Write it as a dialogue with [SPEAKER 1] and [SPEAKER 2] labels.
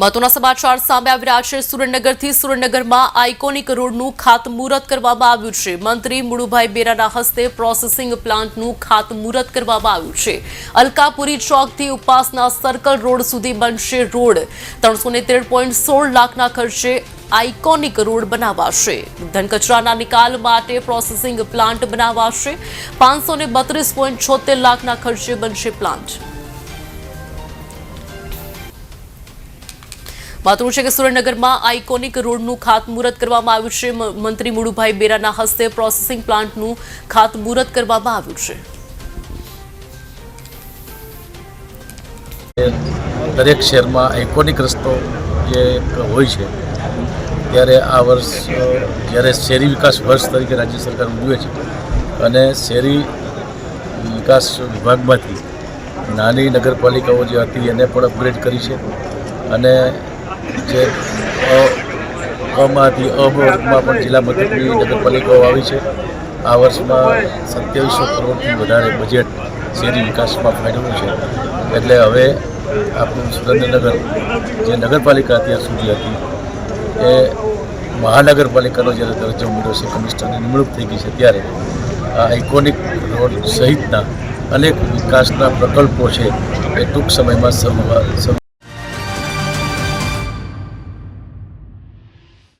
[SPEAKER 1] મહત્વના સમાચાર સામે આવી રહ્યા છે. સુરેન્દ્રનગરથી સુરેન્દ્રનગરમાં આઇકોનિક રોડનું ખાતમુહૂર્ત કરવામાં આવ્યું છે. મંત્રી મુળુભાઈ બેરાના હસ્તે પ્રોસેસિંગ પ્લાન્ટનું ખાતમુહૂર્ત કરવામાં આવ્યું છે. અલકાપુરી ચોકથી ઉપાસના સર્કલ રોડ સુધી બનશે રોડ. ત્રણસો સોળ લાખના ખર્ચે આઇકોનિક રોડ બનાવાશે. ધન કચરાના નિકાલ માટે પ્રોસેસિંગ પ્લાન્ટ બનાવાશે. પાંચસો લાખના ખર્ચે બનશે પ્લાન્ટ. મહત્વનું છે કે સુરેન્દ્રનગરમાં આઇકોનિક રોડનું ખાતમુહૂર્ત કરવામાં આવ્યું છે. મંત્રી મુળુભાઈ બેરાના હસ્તે પ્રોસેસિંગ પ્લાન્ટનું ખાતમુહૂર્ત કરવામાં આવ્યું છે.
[SPEAKER 2] દરેક શહેરમાં આઇકોનિક રસ્તો જે હોય છે, ત્યારે આ વર્ષ, જ્યારે શહેરી વિકાસ વર્ષ તરીકે રાજ્ય સરકાર ઉજવે છે અને શહેરી વિકાસ વિભાગમાંથી નાની નગરપાલિકાઓ જે હતી એને પણ અપગ્રેડ કરી છે અને અ અમાંથી અ વર્ગમાં પણ જિલ્લા મથકની નગરપાલિકાઓ આવી છે. આ વર્ષમાં સત્યાવીસો કરોડથી વધારે બજેટ શહેરી વિકાસમાં ફાળવ્યું છે. એટલે હવે આપણું સુરેન્દ્રનગર જે નગરપાલિકા અત્યાર સુધી હતી, એ મહાનગરપાલિકાનો જ્યારે દરજ્જો મળ્યો છે, કમિશનરની નિમણૂક થઈ ગઈ છે ત્યારે, આ આઇકોનિક રોડ સહિતના અનેક વિકાસના પ્રકલ્પો છે એ ટૂંક સમયમાં શરૂ